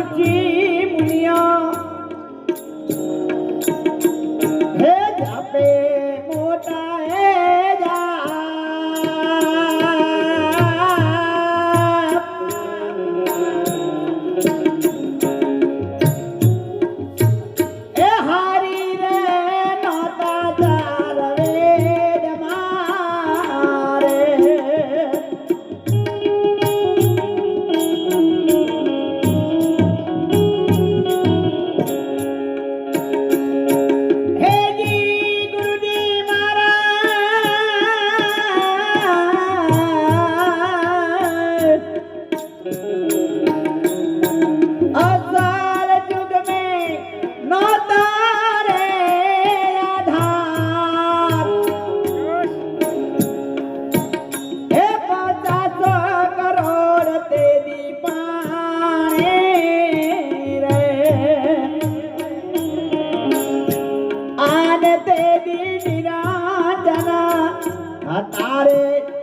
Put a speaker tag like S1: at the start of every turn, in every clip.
S1: চোখে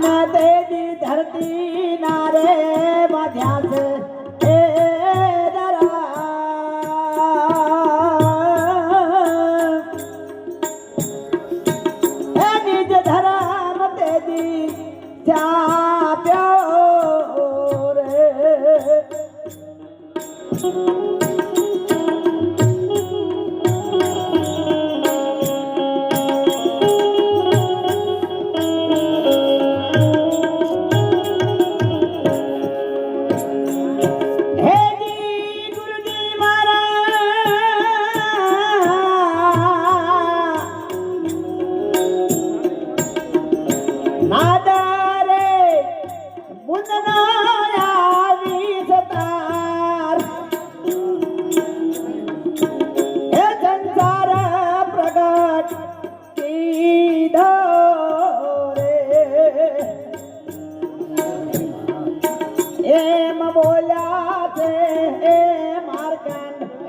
S1: माता दी धरती।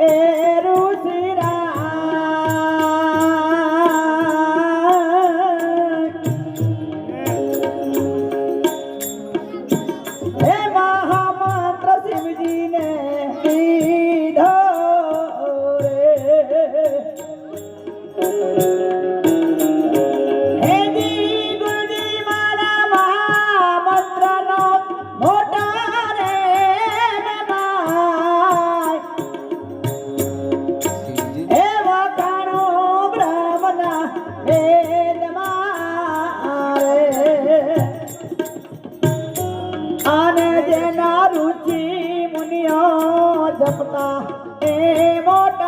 S1: এর જપતા એ મોટા